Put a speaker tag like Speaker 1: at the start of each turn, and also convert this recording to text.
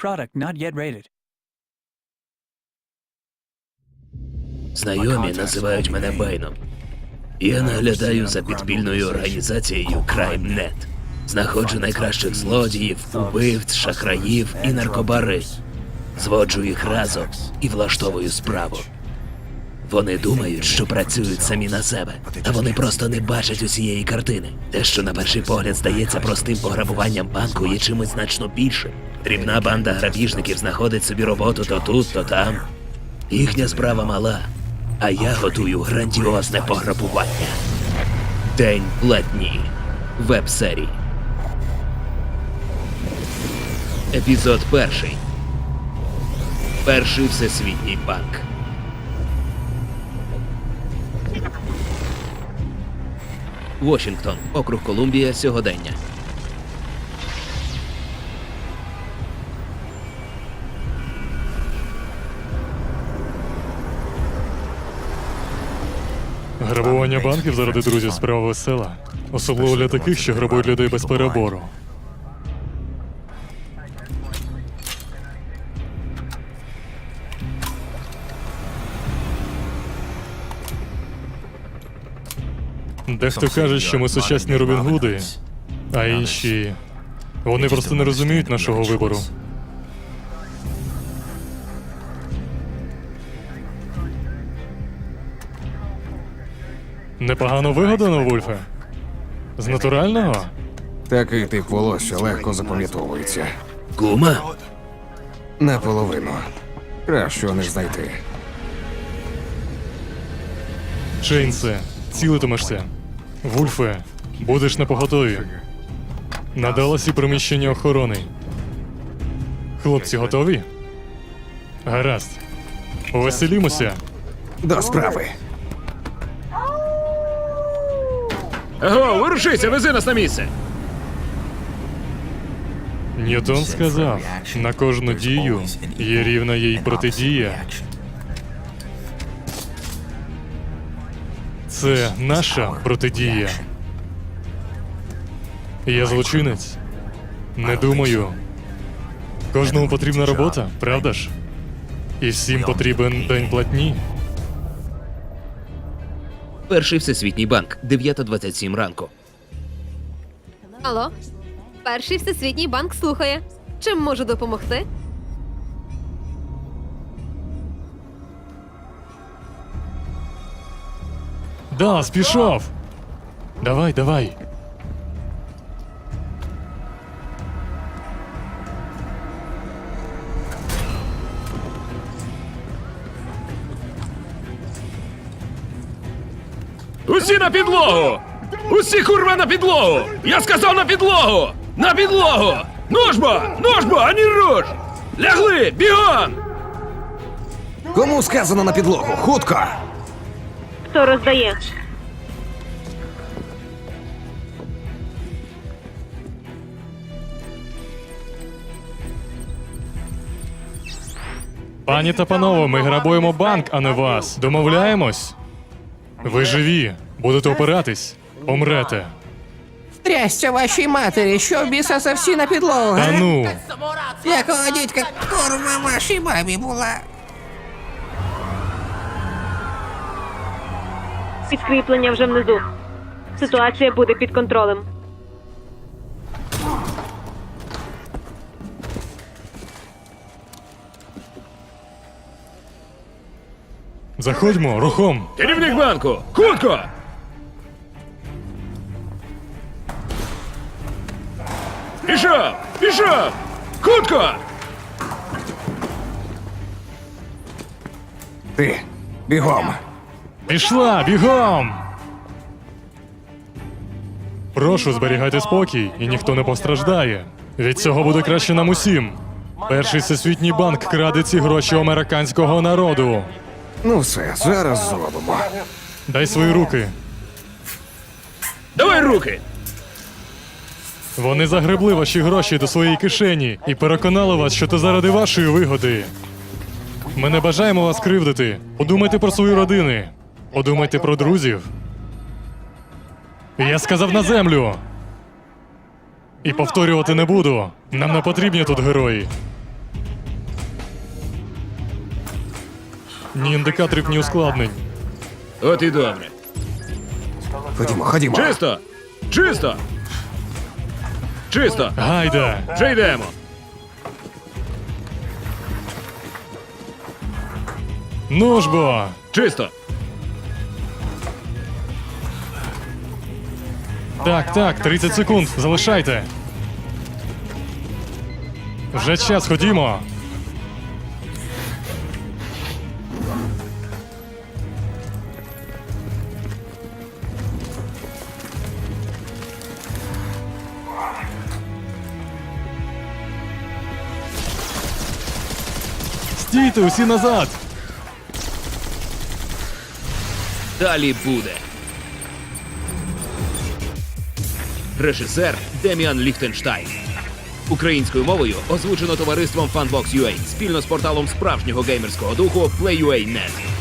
Speaker 1: Product not yet rated.
Speaker 2: Знайомі називають мене Бейном. Я наглядаю за підпільною організацією CrimeNet. Знаходжу найкращих злодіїв, убивць, шахраїв і наркобари. Зводжу їх разом і влаштовую справу. Вони думають, що працюють самі на себе, а вони просто не бачать усієї картини. Те, що на перший погляд здається простим пограбуванням банку, є чимось значно більшим. Дрібна банда грабіжників знаходить собі роботу то тут, то там. Їхня справа мала, а я готую грандіозне пограбування. День платні. Веб-серії. Епізод перший. Перший всесвітній банк. Вашингтон, округ Колумбія, сьогодення.
Speaker 3: Грабування банків заради друзів справа весела. Особливо для таких, що грабують людей без перебору. Дехто каже, що ми сучасні Робін Гуди, а інші. Вони просто не розуміють нашого вибору. Непогано вигадано, Вульфе. З натурального?
Speaker 4: Такий тип волосся легко запам'ятовується.
Speaker 2: Кума?
Speaker 4: Наполовину. Кращого не знайти.
Speaker 3: Чейнсе, цілитимешся. Вульфе, будеш на поготові. На Даласі приміщення охорони. Хлопці готові? Гаразд. Повеселімося.
Speaker 4: До справи.
Speaker 2: Аго, вирушися, вези нас на місце.
Speaker 3: Ньютон сказав: на кожну дію є рівна їй протидія. Це наша протидія. Я злочинець. Не думаю. Кожному потрібна робота, правда ж? І всім потрібен день платні.
Speaker 2: Перший всесвітній банк, 9.27 ранку.
Speaker 5: Алло, перший всесвітній банк слухає. Чим можу допомогти?
Speaker 3: Далас, пішов! Давай, давай.
Speaker 2: Усі на підлогу! Усі курва на підлогу! Я сказав на підлогу! На підлогу! Ножба! Ножба, ані руш! Лягли! Бігом!
Speaker 4: Кому сказано на підлогу? Хутко!
Speaker 6: Хто роздає?
Speaker 3: Пані та панове, ми грабуємо банк, а не вас. Домовляємось? Ви живі, будете опиратись, помрете.
Speaker 7: Трясся вашій матері, що біса за всі на підлогу.
Speaker 3: Та ну,
Speaker 7: Якого дідька курва вашій мамі була?
Speaker 6: Підкріплення вже внизу. Ситуація буде під контролем.
Speaker 3: заходьмо, рухом.
Speaker 2: Керівник банку! Хутко! Пішов! Пішов! Хутко!
Speaker 4: Ти бігом.
Speaker 3: Пішла, бігом! Прошу, зберігайте спокій, і ніхто не постраждає. Від цього буде краще нам усім. Перший всесвітній банк краде ці гроші американського народу.
Speaker 4: Ну все, зараз зробимо.
Speaker 3: Дай свої руки.
Speaker 2: Давай руки!
Speaker 3: Вони загребли ваші гроші до своєї кишені і переконали вас, що це заради вашої вигоди. Ми не бажаємо вас кривдити. Подумайте про свої родини. Подумайте про друзів. Я сказав на землю. І повторювати не буду. Нам не потрібні тут герої. Ні індикаторів, ні ускладнень.
Speaker 2: От і добре.
Speaker 4: Ходімо, ходімо.
Speaker 2: Чисто! Чисто! Чисто!
Speaker 3: Гайда!
Speaker 2: Вже йдемо!
Speaker 3: Ну ж бо!
Speaker 2: Чисто!
Speaker 3: Так, так, 30 секунд, залишайте. Вже час, ходімо. Стійте усі назад!
Speaker 2: Далі буде. Режисер Деміан Ліхтенштайн. Українською мовою озвучено товариством FanBox.ua спільно з порталом справжнього геймерського духу PlayUA.net.